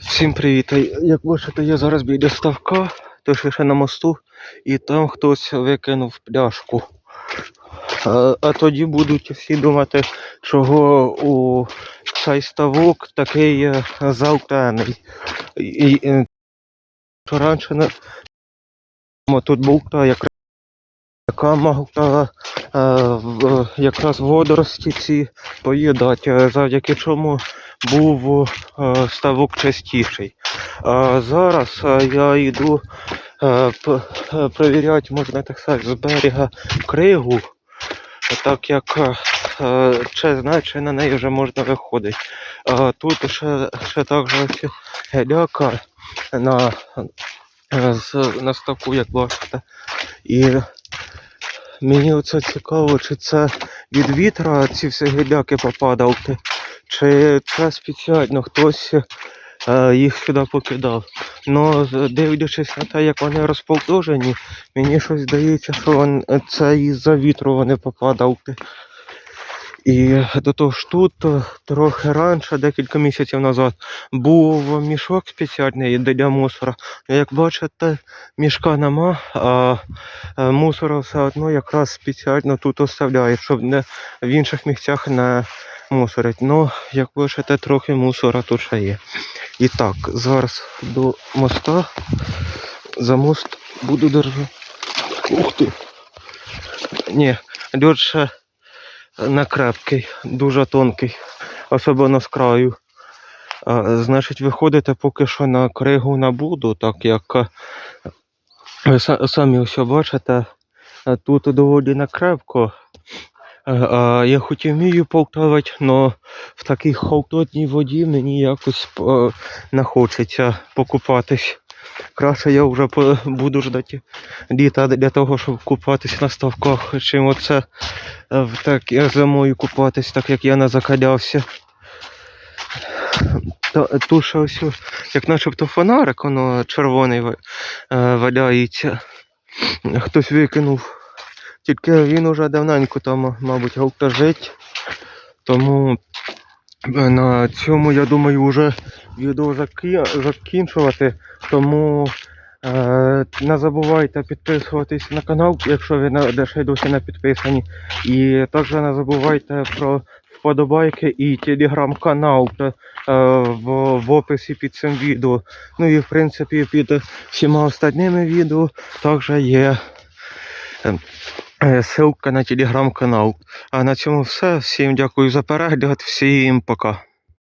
Всім привіт! Як бачите, я зараз біля ставка, точніше на мосту, і там хтось викинув пляшку. А, а тоді будуть всі думати, чого у цей ставок такий е, залтаний. І, і, е, раніше не... тут був та якраз яка могла е, якраз водорості ці поїдати, е, завдяки чому був е, ставок частіший. А зараз я йду перевіряти, можна так сказати, з берега кригу, так як чи знаю, чи на неї вже можна виходити. А тут ще, ще також геляка на, на ставку, як бачите. І мені оце цікаво, чи це від вітра ці всі гидяки попадали, чи це спеціально хтось е, їх сюди покидав. Ну, дивлячись на те, як вони розположені, мені щось здається, що вон- це із-за вітру вони попадали. І до того ж тут е, трохи раніше, декілька місяців назад, був мішок спеціальний для мусора. Ну, Як бачите, мішка нема, а е, мусора все одно якраз спеціально тут оставляє, щоб не в інших місцях не мусорить. Ну, як бачите, трохи мусора тут ще є. І так, зараз до моста. За мост буду держати. Ух ти! Ні, льот ще накрепкий, дуже тонкий, особливо з краю. Значить, виходите поки що на кригу не буду, так як е, ви самі все бачите, е, тут доволі накрепко. Е, я хоч і вмію повтавати, але в такій холодній воді мені якось не хочеться покупатись. Краще я вже буду ждати літа для того, щоб купатись на ставках, чим оце е, так зимою купатись, так як я не закалявся. Ще ось, як начебто фонарик, воно червоний е, валяється. Хтось викинув. Тільки він уже давненько там, мабуть, галтажить. Тому на цьому, я думаю, вже відео закінчувати. Тому е, не забувайте підписуватись на канал, якщо ви ще досі не підписані. І також не забувайте про вподобайки і телеграм-канал е, в, описі під цим відео. Ну і в принципі під всіма остальними відео також є. Е, Ссылка на телеграм-канал. А на цьому все. Всім дякую за перегляд, всім пока.